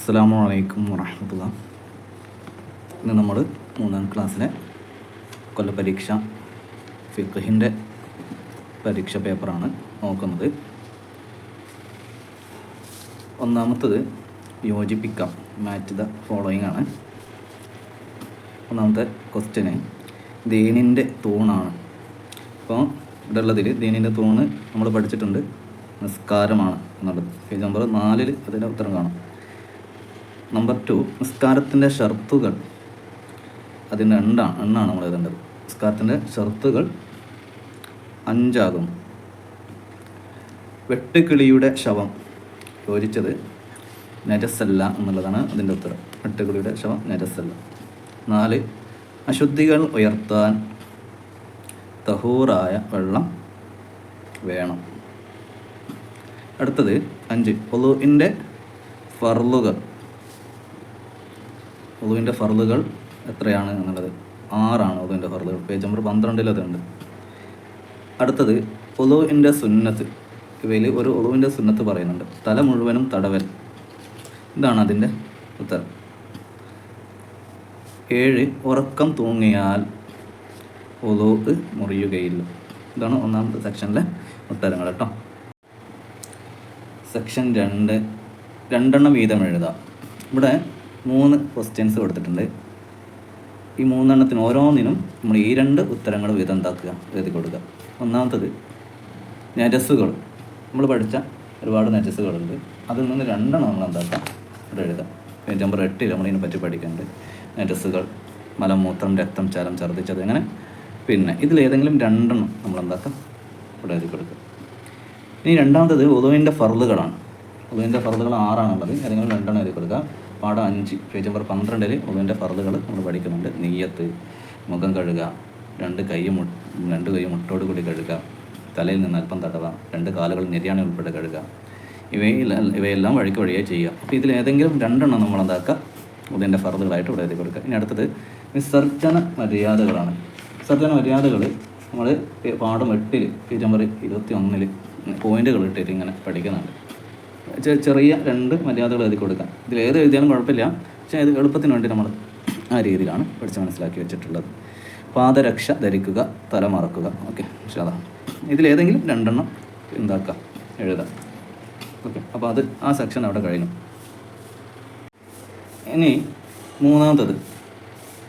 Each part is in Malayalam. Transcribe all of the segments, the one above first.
അസ്സാം വലൈക്കും വറഹമത്തുള്ള. ഇന്ന് നമ്മൾ മൂന്നാം ക്ലാസ്സിലെ കൊല്ലപരീക്ഷ ഫിഖിന്റെ പരീക്ഷ പേപ്പറാണ് നോക്കുന്നത്. ഒന്നാമത്തത് യോജിപ്പിക്കാം മാറ്റ് ദ ഫോളോയിങ് ആണ്. ഒന്നാമത്തെ ക്വസ്റ്റ്യന് ദീനിന്റെ തൂണാണ്. അപ്പോൾ ഇവിടെ ഉള്ളതിൽ ദീനിന്റെ തൂണ് നമ്മൾ പഠിച്ചിട്ടുണ്ട്. നിസ്കാരമാണ് എന്നുള്ളത്. പേജ് നമ്പർ നാലിൽ അതിന്റെ ഉത്തരം കാണാം. നമ്പർ ടു നിസ്കാരത്തിന്റെ ഷർത്തുകൾ. അതിന്റെ എണ്ണാണ് എണ്ണാണ് നമ്മൾ എഴുതേണ്ടത്. നിസ്കാരത്തിന്റെ ഷർത്തുകൾ അഞ്ചാകും. വെട്ടുകിളിയുടെ ശവം. യോജിച്ചത് നരസല്ല എന്നുള്ളതാണ് അതിന്റെ ഉത്തരം. വെട്ടുകിളിയുടെ ശവം നരസല്ല. നാല് അശുദ്ധികൾ ഉയർത്താൻ തഹൂറായ വെള്ളം വേണം. അടുത്തത് അഞ്ച് ഒലുവിന്റെ ഫർളുകൾ. ഒലുവിന്റെ ഫർദുകൾ എത്രയാണ് എന്നുള്ളത്? ആറാണ് ഉദുവിന്റെ ഫർദുകൾ. പേജ് നമ്പർ പന്ത്രണ്ടിൽ അതുണ്ട് അടുത്തത് ഉദുവിന്റെ സുന്നത്ത്. ഇവയിൽ ഒരു ഉദുവിന്റെ സുന്നത്ത് പറയുന്നുണ്ട്. തല മുഴുവനും തടവൽ ഇതാണ് അതിന്റെ ഉത്തരം. ഏഴ് ഉറക്കം തൂങ്ങിയാൽ ഒലു മുറിയുകയില്ല. ഇതാണ് ഒന്നാമത്തെ സെക്ഷനിലെ ഉത്തരങ്ങൾ കേട്ടോ. സെക്ഷൻ രണ്ട് രണ്ടെണ്ണം വീതം എഴുതാം. ഇവിടെ മൂന്ന് ക്വസ്റ്റ്യൻസ് കൊടുത്തിട്ടുണ്ട്. ഈ മൂന്നെണ്ണത്തിന് ഓരോന്നിനും നമ്മൾ ഈ രണ്ട് ഉത്തരങ്ങൾ വീതം എന്താക്കുക എഴുതി കൊടുക്കുക. ഒന്നാമത്തത് നജസ്സുകൾ. നമ്മൾ പഠിച്ച ഒരുപാട് നജസ്സുകളുണ്ട്. അതിൽ നിന്ന് രണ്ടെണ്ണം നമ്മൾ എന്താക്കാം ഇവിടെ എഴുതാം പേജ് നമ്പർ എട്ടിൽ നമ്മളിതിനെ പറ്റി പഠിക്കുന്നുണ്ട്. നജസ്സുകൾ മലമൂത്രം രക്തം ചലം ഛർദ്ദിച്ചത് അങ്ങനെ പിന്നെ ഇതിലേതെങ്കിലും രണ്ടെണ്ണം നമ്മൾ എന്താക്കാം ഇവിടെ എഴുതി കൊടുക്കുക. ഇനി രണ്ടാമത്തത് ഉദുവിന്റെ ഫറലുകളാണ് ഉദുവിന്റെ ഫറലുകൾ ആറാണുള്ളത്. ഏതെങ്കിലും രണ്ടെണ്ണം എഴുതി കൊടുക്കുക. പാഠം അഞ്ച് പേജ് നമ്പർ പന്ത്രണ്ടിൽ ഒന്നിന്റെ ഫറുകൾ നമ്മൾ പഠിക്കുന്നുണ്ട്. നെയ്യത്ത് മുഖം കഴുകുക രണ്ട് കൈ മു രണ്ട് കൈ മുട്ടോട് കൂടി കഴുകുക തലയിൽ നിന്ന് അല്പം തടവ രണ്ട് കാലുകൾ നിര്യാണി ഉൾപ്പെടെ കഴുകുക. ഇവയിൽ ഇവയെല്ലാം വഴിക്ക് വഴിയേ ചെയ്യുക. അപ്പോൾ ഇതിൽ ഏതെങ്കിലും രണ്ടെണ്ണം നമ്മൾ എന്താക്കുക? ഉദയന്റെ ഫർദുകളായിട്ട് ഇവിടെ എഴുതി കൊടുക്കുക. ഇനി അടുത്തത് വിസർജന മര്യാദകളാണ്. വിസർജന മര്യാദകൾ നമ്മൾ പാഠം എട്ടിൽ പേജ് നമ്പർ ഇരുപത്തി ഒന്നിൽ പോയിന്റുകൾ ഇട്ടിട്ട് ഇങ്ങനെ പഠിക്കുന്നുണ്ട്. ചെറിയ രണ്ട് മര്യാദകൾ എഴുതി കൊടുക്കാം. ഇതിൽ ഏത് എഴുതിയാലും കുഴപ്പമില്ല. പക്ഷേ ഇത് എളുപ്പത്തിന് വേണ്ടി നമ്മൾ ആ രീതിയിലാണ് പഠിച്ച് മനസ്സിലാക്കി വെച്ചിട്ടുള്ളത്. പാദരക്ഷ ധരിക്കുക തല മറക്കുക. ഓക്കെ പക്ഷേ അതാ ഇതിലേതെങ്കിലും രണ്ടെണ്ണം എന്താക്കാം? എഴുതാം. ഓക്കെ അപ്പോൾ അത് ആ സെക്ഷൻ അവിടെ കഴിഞ്ഞു. ഇനി മൂന്നാമത്തത്.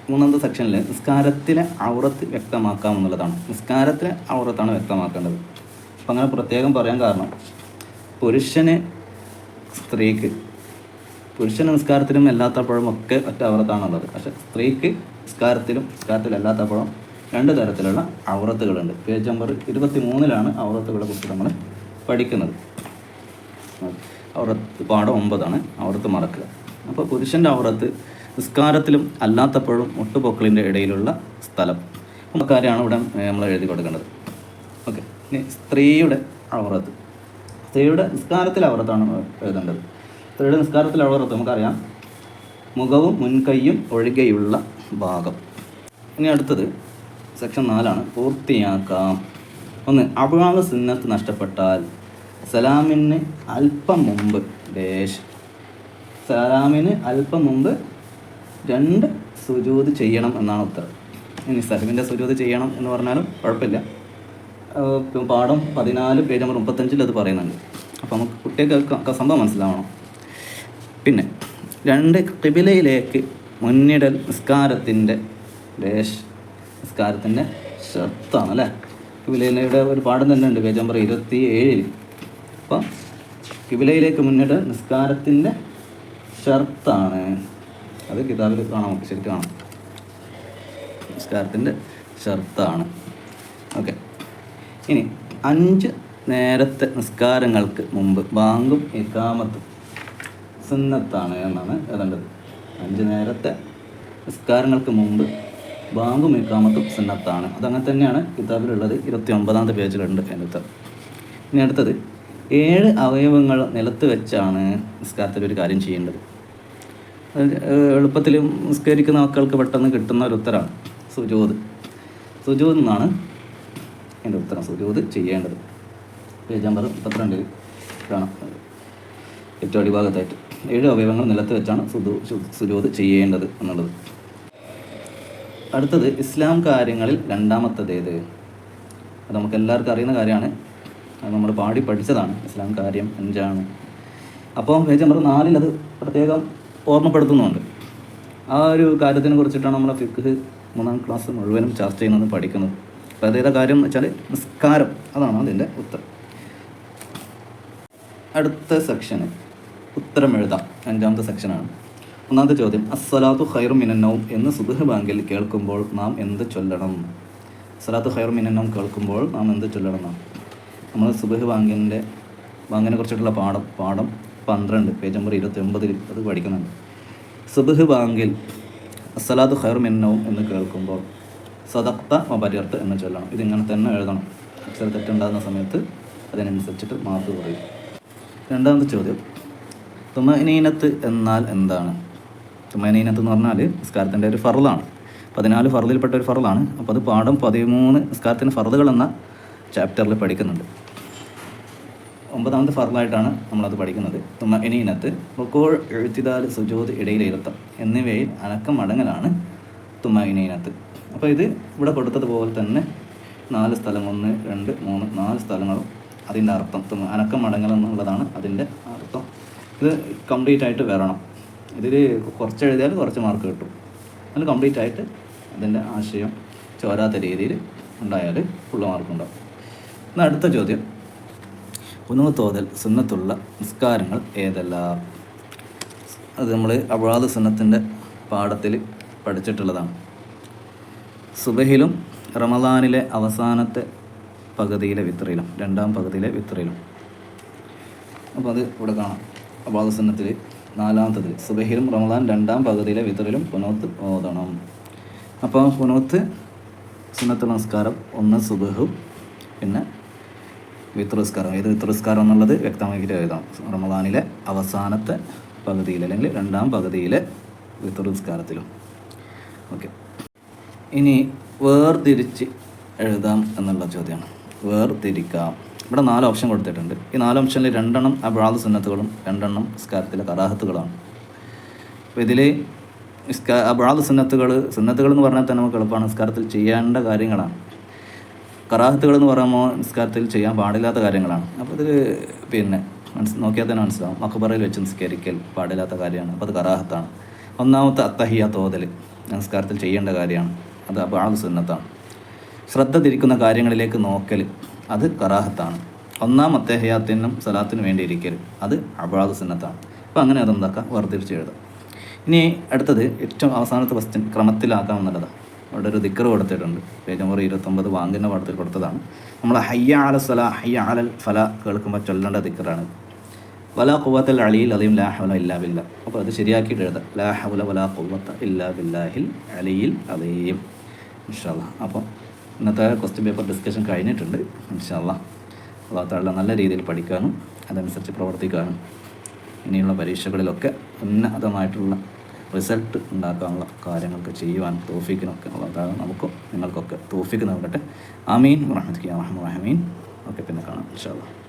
മൂന്നാമത്തെ സെക്ഷനിൽ നിസ്കാരത്തിലെ ഔറത്ത് വ്യക്തമാക്കാം എന്നുള്ളതാണ്. നിസ്കാരത്തിലെ ഔറത്താണ് വ്യക്തമാക്കേണ്ടത്. അപ്പം അങ്ങനെ പ്രത്യേകം പറയാൻ കാരണം പുരുഷന് സ്ത്രീക്ക് പുരുഷ നമസ്കാരത്തിലും അല്ലാത്തപ്പോഴും ഒക്കെ ഒറ്റ അവറത്താണുള്ളത് പക്ഷെ സ്ത്രീക്ക് നിസ്കാരത്തിലും നിസ്കാരത്തിലും അല്ലാത്തപ്പോഴും രണ്ട് തരത്തിലുള്ള അവറത്തുകളുണ്ട് പേജ് നമ്പർ ഇരുപത്തി മൂന്നിലാണ് അവറത്തുകളെ കുറിച്ച് നമ്മൾ പഠിക്കുന്നത്. അവറത്ത് പാഠം ഒമ്പതാണ്. അവറത്ത് മറക്കുക. അപ്പോൾ പുരുഷന്റെ അവറത്ത് നിസ്കാരത്തിലും അല്ലാത്തപ്പോഴും മുട്ടുപൊക്കളിന്റെ ഇടയിലുള്ള സ്ഥലം. കാര്യമാണ് ഇവിടെ നമ്മൾ എഴുതി കൊടുക്കേണ്ടത്. ഓക്കെ. ഇനി സ്ത്രീയുടെ ഔറത്ത് സ്ത്രീയുടെ നിസ്കാരത്തിൽ അവർത്താണ് എഴുതേണ്ടത്. സ്ത്രീയുടെ നിസ്കാരത്തിൽ അവർത്ത് നമുക്കറിയാം. മുഖവും മുൻകൈയും ഒഴികെയുള്ള ഭാഗം. ഇനി അടുത്തത് സെക്ഷൻ നാലാണ് പൂർത്തിയാക്കാം. ഒന്ന് അഭിഭാഗ സിന്നത്ത് നഷ്ടപ്പെട്ടാൽ. സലാമിന് അല്പം മുമ്പ് ഡേഷ് സലാമിന് അല്പം മുമ്പ് രണ്ട് സുജൂത് ചെയ്യണം എന്നാണ് ഉത്തരം. ഇനി സലമിന്റെ സുജൂത് ചെയ്യണം എന്ന് പറഞ്ഞാലും കുഴപ്പമില്ല. പാഠം പതിനാല് പേജ് നമ്പർ മുപ്പത്തഞ്ചിൽ അത് പറയുന്നുണ്ട്. അപ്പോൾ നമുക്ക് കുട്ടികൾക്ക് സംഭവം മനസ്സിലാവണം. പിന്നെ രണ്ട് കിബിലയിലേക്ക് മുന്നിടൽ നിസ്കാരത്തിന്റെ ദേശ് നിസ്കാരത്തിന്റെ ഷർത്താണ് അല്ലേ? കിബിലയിലൂടെ ഒരു പാഠം തന്നെ ഉണ്ട് പേജ് നമ്പർ ഇരുപത്തി ഏഴിൽ അപ്പം കിബിലയിലേക്ക് മുന്നിടൽ നിസ്കാരത്തിന്റെ ഷർത്താണ്. അത് കിതാബിൽ കാണാം നമുക്ക് ശരിക്കും കാണാം. നിസ്കാരത്തിന്റെ ഷർത്താണ്. ഓക്കെ. ഇനി അഞ്ച് നേരത്തെ നിസ്കാരങ്ങൾക്ക് മുമ്പ് ബാങ്കും ഇക്കാമത്തും സുന്നത്താണ് എന്നാണ് എഴുതേണ്ടത് അഞ്ച് നേരത്തെ നിസ്കാരങ്ങൾക്ക് മുമ്പ് ബാങ്കും ഇക്കാമത്തും സുന്നത്താണ്. അതങ്ങനെ തന്നെയാണ് കിതാബിലുള്ളത്. ഇരുപത്തി ഒമ്പതാമത്തെ പേജിലുണ്ട് എന്റെ ഉത്തരം. ഇനി അടുത്തത് ഏഴ് അവയവങ്ങൾ നിലത്ത് വെച്ചാണ് നിസ്കാരത്തിൽ ഒരു കാര്യം ചെയ്യേണ്ടത്. എളുപ്പത്തിൽ നിസ്കരിക്കുന്ന മക്കൾക്ക് പെട്ടെന്ന് കിട്ടുന്ന ഒരു ഉത്തരമാണ് സുജോത് സുജോത് എന്നാണ് എന്റെ ഉത്തരം സുജൂത് ചെയ്യേണ്ടത്. പേജ് നമ്പർ മുപ്പത്തിരണ്ടിൽ കാണാം ഏറ്റവും അടിഭാഗത്തായിട്ട്. ഏഴ് അവയവങ്ങൾ നിലത്ത് വെച്ചാണ് സുദു സുരോത് ചെയ്യേണ്ടത് എന്നുള്ളത്. അടുത്തത് ഇസ്ലാം കാര്യങ്ങളിൽ രണ്ടാമത്തേത് അത് നമുക്ക് എല്ലാവർക്കും അറിയുന്ന കാര്യമാണ്. അത് നമ്മൾ പാടി പഠിച്ചതാണ്. ഇസ്ലാം കാര്യം അഞ്ചാണ്. അപ്പോൾ പേജ് നമ്പർ നാലിൽ അത് പ്രത്യേകം ഓർമ്മപ്പെടുത്തുന്നുണ്ട്. ആ ഒരു കാര്യത്തിനെ കുറിച്ചിട്ടാണ് നമ്മൾ ഫിഖ് മൂന്നാം ക്ലാസ് മുഴുവനും ചർച്ച ചെയ്യുന്നത് പഠിക്കുന്നത്. അപ്പോൾ അതേതാ കാര്യം എന്ന് വെച്ചാൽ നിസ്കാരം. അതാണ് അതിന്റെ ഉത്തരം. അടുത്ത സെക്ഷന് ഉത്തരം എഴുതാം. അഞ്ചാമത്തെ സെക്ഷനാണ് ഒന്നാമത്തെ ചോദ്യം അസ്സലാത്തു ഖൈറു മിനന്നവും എന്ന് സുബഹ് ബാങ്കിൽ കേൾക്കുമ്പോൾ നാം എന്ത് ചൊല്ലണം? അസ്സലാത്തു ഖൈറു മിനന്നവും കേൾക്കുമ്പോൾ നാം എന്ത് ചൊല്ലണം? നമ്മൾ സുബഹ് ബാങ്കിന്റെ ബാങ്കിനെ കുറിച്ചിട്ടുള്ള പാഠം പാഠം പന്ത്രണ്ട് പേജ് നമ്പർ ഇരുപത്തി ഒമ്പതിൽ അത് പഠിക്കുന്നുണ്ട്. സുബഹ് ബാങ്കിൽ അസ്സലാത്തു ഖൈർ മിനന്നവും എന്ന് കേൾക്കുമ്പോൾ സദക്ത വപര്യർത്ത് എന്ന് ചൊല്ലണം. ഇതിങ്ങനെ തന്നെ എഴുതണം. അക്ഷര തെറ്റുണ്ടാകുന്ന സമയത്ത് അതിനനുസരിച്ചിട്ട് മാർക്ക് കുറയും. രണ്ടാമത്തെ ചോദ്യം. തുമനീനത്ത് എന്നാൽ എന്താണ്? തുമനീനത്ത് എന്ന് പറഞ്ഞാൽ നിസ്കാരത്തിന്റെ ഒരു ഫറലാണ് പതിനാല് ഫറലിൽപ്പെട്ട ഒരു ഫറലാണ് അപ്പോൾ അത് പാഠം പതിമൂന്ന് നിസ്കാരത്തിന്റെ ഫറലുകൾ എന്ന ചാപ്റ്ററിൽ പഠിക്കുന്നുണ്ട്. ഒമ്പതാമത്തെ ഫറലായിട്ടാണ് നമ്മളത് പഠിക്കുന്നത്. തുമനീനത്ത് റുക്കോൾ എഴുത്തിതാൽ സുജോത് ഇടയിലിരുത്തം എന്നിവയിൽ അനക്കം അടങ്ങലാണ് തുമനീനത്ത്. അപ്പോൾ ഇത് ഇവിടെ കൊടുത്തതുപോലെ തന്നെ നാല് സ്ഥലം ഒന്ന് രണ്ട് മൂന്ന് നാല് സ്ഥലങ്ങളും അതിന്റെ അർത്ഥം അനക്കം അടങ്ങൽ എന്നുള്ളതാണ് അതിന്റെ അർത്ഥം. ഇത് കംപ്ലീറ്റ് ആയിട്ട് വരണം. ഇതിൽ കുറച്ച് എഴുതിയാൽ കുറച്ച് മാർക്ക് കിട്ടും. അതിന് കംപ്ലീറ്റ് ആയിട്ട് അതിന്റെ ആശയം ചോരാത്ത രീതിയിൽ ഉണ്ടായാൽ ഫുള്ള് മാർക്ക് ഉണ്ടാവും. എന്നാൽ അടുത്ത ചോദ്യം. ഉണവ് തോതൽ സുന്നത്തുള്ള നിസ്കാരങ്ങൾ ഏതല്ല? അത് നമ്മൾ അബാദ് സുന്നത്തിന്റെ പാഠത്തിൽ പഠിച്ചിട്ടുള്ളതാണ്. സുബഹിലും റമദാനിലെ അവസാനത്തെ പകുതിയിലെ വിത്രയിലും രണ്ടാം പകുതിയിലെ വിത്രയിലും അപ്പോൾ അത് ഇവിടെ കാണാം. അപാദസന്നത്തിൽ നാലാമത്തതിൽ സുബഹിലും റമദാൻ രണ്ടാം പകുതിയിലെ വിത്രയിലും പുനോത്ത് ഓതണം. അപ്പോൾ പുനോത്ത് സുന്നത്ത് നമസ്കാരം ഒന്ന് സുബഹും പിന്നെ വിത്രസ്കാരം ഏത് വിത്രസ്കാരം എന്നുള്ളത് വ്യക്തമാക്കിയിട്ട് എഴുതാം. റമദാനിലെ അവസാനത്തെ പകുതിയിൽ അല്ലെങ്കിൽ രണ്ടാം പകുതിയിലെ വിത്രസ്കാരത്തിലും ഓക്കെ. ഇനി വേർതിരിച്ച് എഴുതാം എന്നുള്ള ചോദ്യമാണ്. വേർതിരിക്കാം. ഇവിടെ നാല് ഓപ്ഷൻ കൊടുത്തിട്ടുണ്ട്. ഈ നാല് ഓപ്ഷനിൽ രണ്ടെണ്ണം അബ്രാദ് സുന്നത്തുകളും രണ്ടെണ്ണം സ്കാരത്തിലെ കറാഹത്തുകളാണ്. അപ്പോൾ ഇതിൽ സ്കാ അബ്രാദ് സുന്നത്തുകൾ സുന്നത്തുകൾ എന്ന് പറഞ്ഞാൽ തന്നെ നമുക്ക് എളുപ്പമാണ്. നിസ്കാരത്തിൽ ചെയ്യേണ്ട കാര്യങ്ങളാണ്. കറാഹത്തുകൾ എന്ന് പറയുമ്പോൾ നിസ്കാരത്തിൽ ചെയ്യാൻ പാടില്ലാത്ത കാര്യങ്ങളാണ്. അപ്പോൾ ഇത് പിന്നെ മനസ്സ് നോക്കിയാൽ തന്നെ മനസ്സിലാവും. മക്കബറയിൽ വെച്ച് നിസ്കരിക്കൽ പാടില്ലാത്ത കാര്യമാണ്. അപ്പോൾ അത് കറാഹത്താണ്. ഒന്നാമത്തെ അത്തഹിയ തോതൽ നിസ്കാരത്തിൽ ചെയ്യേണ്ട കാര്യമാണ്. അത് അബാദ് സുന്നത്താണ്. ശ്രദ്ധ തിരിക്കുന്ന കാര്യങ്ങളിലേക്ക് നോക്കൽ അത് കറാഹത്താണ്. ഒന്നാം അത്തേഹയാത്തിനും സലാത്തിനും വേണ്ടി ഇരിക്കൽ അത് അബാദ് സുന്നത്താണ്. അപ്പോൾ അങ്ങനെ അതെന്താക്കാം വേർതിരിച്ച് എഴുതാം. ഇനി അടുത്തത് ഏറ്റവും അവസാനത്തെ ക്വസ്റ്റ്യൻ ക്രമത്തിലാക്കാം എന്നുള്ളതാണ് അവിടെ ഒരു ദിക്കർ കൊടുത്തിട്ടുണ്ട്. പേജ് നമ്പർ ഇരുപത്തൊമ്പത് വാങ്ങിന്റെ പാടത്തിൽ കൊടുത്തതാണ്. നമ്മൾ ഹയ്യ ആല സല ഹയ്യ ആലൽ ഫല കേൾക്കുമ്പോൾ ചൊല്ലേണ്ട ദിക്കറാണ്. വല കുവത്തൽ അലിയിൽ അലിയും ലാ ഹവല അപ്പോൾ അത് ശരിയാക്കിയിട്ട് എഴുതാം. ലാ ഹവല വലാ കുവത്ത ഇല്ലാ ബില്ലാഹിൽ അലിയിൽ അലീം ഇൻഷാല്ല അപ്പം ഇന്നത്തെ ക്വസ്റ്റ്യൻ പേപ്പർ ഡിസ്കഷൻ കഴിഞ്ഞിട്ടുണ്ട് ഇൻഷാല്ല അള്ളാഹത്താളുടെ നല്ല രീതിയിൽ പഠിക്കാനും അതനുസരിച്ച് പ്രവർത്തിക്കാനും ഇനിയുള്ള പരീക്ഷകളിലൊക്കെ ഉന്നതമായിട്ടുള്ള റിസൾട്ട് ഉണ്ടാക്കാനുള്ള കാര്യങ്ങളൊക്കെ ചെയ്യുവാൻ തോഫിക്കിനൊക്കെ ഉള്ളതാണ് നമുക്കും നിങ്ങൾക്കൊക്കെ തോഫിക്ക് നൽകട്ടെ ആമീൻ റഹ്മത്ത് റഹ്മീൻ ഒക്കെ പിന്നെ കാണാം ഇൻഷാല്ലാ